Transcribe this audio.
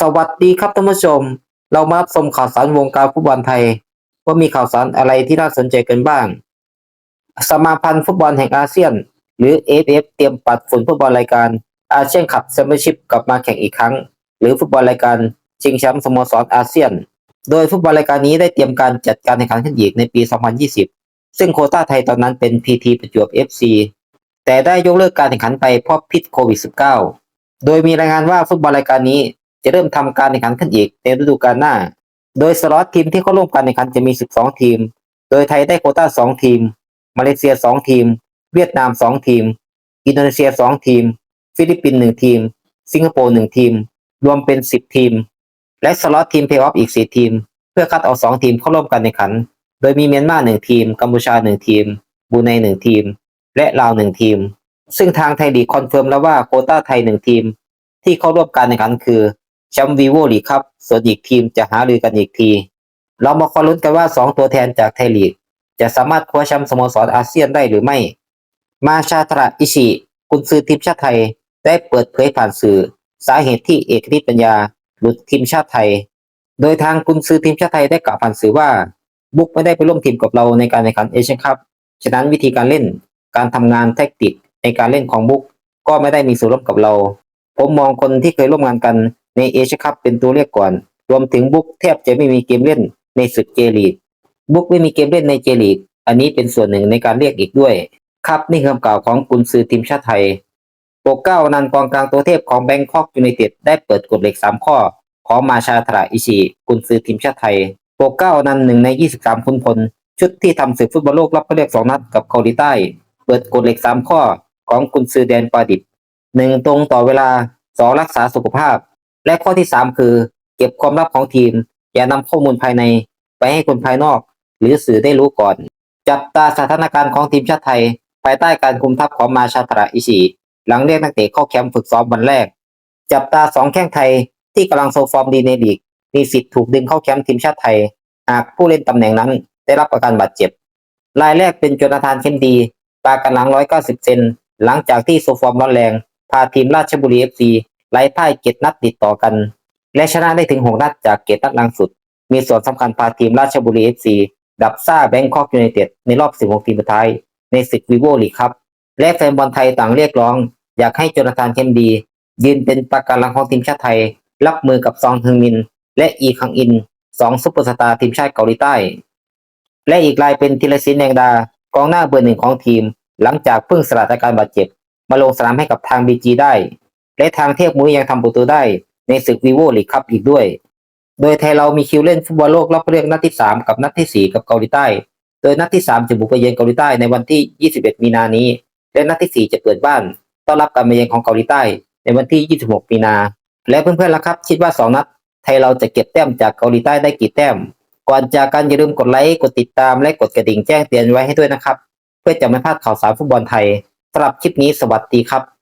สวัสดีครับท่านผู้ชม เรามารับชมข่าวสารวงการฟุตบอลไทย ว่ามีข่าวสารอะไรที่น่าสนใจกันบ้าง สมาพันธ์ฟุตบอลแห่งอาเซียน หรือ AFF เตรียมปัดฝุ่นฟุตบอลรายการอาเซียนคัพแชมเปี้ยนชิพกลับมาแข่งอีกครั้ง หรือฟุตบอลรายการชิงแชมป์สโมสรอาเซียน โดยฟุตบอลรายการนี้ได้เตรียมการจัดการแข่งขันขึ้นอีกในปี 2020 ซึ่งโคต้าไทยตอนนั้นเป็น PT ประจวบ FC แต่ได้ยกเลิกการแข่งขันไปเพราะพิษโควิด -19 โดยมีรายงานว่าฟุตบอลรายการนี้ จะเริ่มทำการแข่งขันขึ้นอีกในฤดูกาลหน้า โดยสล็อตทีมที่เข้าร่วมการแข่งขันจะมี 12 ทีม โดยไทยได้โคต้า 2 ทีม มาเลเซีย 2 ทีม เวียดนาม 2 ทีม อินโดนีเซีย 2 ทีม ฟิลิปปินส์ 1 ทีม สิงคโปร์ 1 ทีม รวมเป็น 10 ทีม และสล็อตทีมเพลย์ออฟอีก 4 ทีม เพื่อคัดเอา 2 ทีมเข้าร่วมการแข่งขัน โดยมีเมียนมา1ทีม กัมพูชา 1 ทีมบูไน1ทีม และลาว 1 ทีม ซึ่งทางไทยลีคอนเฟิร์มแล้วว่าโคต้าไทย 1 ทีม ที่เข้าร่วมการแข่งขันคือ แชมป์วีโวลีกครับ ส่วนอีกทีมจะหารือกันอีกที เรามาคอยลุ้นกันว่า 2 ตัวแทนจากไทยลีก จะสามารถคว้าแชมป์สโมสรอาเซียนได้หรือไม่ มาชาตระอิชิกุนซือทีมชาติไทย ได้เปิดเผยผ่านสื่อ สาเหตุที่เอกฤทธิ์ปัญญาหลุดทีมชาติไทย โดยทางกุนซือทีมชาติไทยได้กล่าวผ่านสื่อว่า บุกไม่ได้ไปร่วมทีมกับเราในการแข่งขันเอเชียนคัพฉะนั้นวิธีการเล่นการทำงานแทคติกในการเล่นของบุกก็ไม่ได้มีส่วนร่วมกับเรา ผมมองคนที่เคยร่วมงานกัน ในเอเชียคัพเป็นตัวเลือกก่อน รวมถึงบุกแทบจะไม่มีเกมเล่นในศึกเจลีกบุกไม่มีเกมเล่นในเจลีกอันนี้เป็นส่วนหนึ่งในการเรียกอีกด้วยครับนี่คือคำกล่าวของกุนซือทีมชาติไทยโปกเก้านันกองกลางตัวเทพของแบงคอกยูไนเต็ดได้เปิดกฎเหล็ก 3 ข้อ ของมาชาทราอิชิกุนซือทีมชาติไทยโปกเก้านันหนึ่งใน 23 คุณพล ชุดที่ทำศึกฟุตบอลโลกรอบคัดเลือกสองนัดกับเกาหลีใต้ เปิดกฎเหล็ก 3 ข้อ ของกุนซือแดนปาดิบหนึ่งตรงต่อเวลาสองรักษาสุขภาพ และข้อที่ 3 คือ เก็บความลับของทีม อย่านำข้อมูลภายในไปให้คนภายนอก หรือสื่อได้รู้ก่อน จับตาสถานการณ์ของทีมชาติไทย ภายใต้การคุมทัพของมาชาตระอิชิหลังเรียกนักเตะเข้าแคมป์ฝึกซ้อมวันแรก จับตาสองแข้งไทยที่กำลังโซฟอร์มดีในลีก มีสิทธิ์ถูกดึงเข้าแคมป์ทีมชาติไทย หากผู้เล่นตำแหน่งนั้นได้รับอาการบาดเจ็บ รายแรกเป็นจนาธานเคนดี ปากันหลัง 190 เซน หลังจากที่โซฟอร์มร้อนแรง พาทีมราชบุรีเอฟซี ไล่พ่ายเกตนัดติดต่อกัน และชนะได้ถึง6นัดจากเกตนัดลังสุด มีส่วนสำคัญพาทีมราชบุรีเอฟซีดับซ่าแบงคอกยูไนเต็ดในรอบ 16 ทีมสุดท้าย ในศึกวีโวลีกครับ และแฟนบอลไทยต่างเรียกร้อง อยากให้โจนาธานเคนดี ยืนเป็นปราการหลังของทีมชาติไทย รับมือกับซองฮึงมิน และอีคังอินสองซุปเปอร์สตาร์ทีมชาติเกาหลีใต้ และอีกรายเป็นธีรศิลป์แดงดากองหน้าเบอร์หนึ่งของทีม หลังจากเพิ่งสละอาการบาดเจ็บ มาลงสนามให้กับทางบีจีได้ และทางเทพมุ้ยยังทำประตูได้ในศึกวีโวลีกคัพอีกด้วย โดยไทยเรามีคิวเล่นฟุตบอลโลกรอบเลือกนัดที่ 3 กับนัดทีสี่ 4 กับเกาหลีใต้ โดยนัดที่ 3 จะบุกไปเยือนเกาหลีใต้ในวันที่ 21 มีนานี้ และนัดที่ 4 จะเปิดบ้าน ต้อนรับการมาเยือนของเกาหลีใต้ ในวันที่ 26 มีนา และเพื่อนๆล่ะครับ คิดว่า 2 นัด ไทยเราจะเก็บแต้มจากเกาหลีใต้ได้กี่แต้ม ก่อนจากกันอย่าลืมกดไลค์กดติดตามและกดกระดิ่งแจ้งเตือนไว้ให้ด้วยนะครับ เพื่อจะไม่พลาดข่าวสารฟุตบอลไทยสำหรับคลิปนี้สวัสดีครับ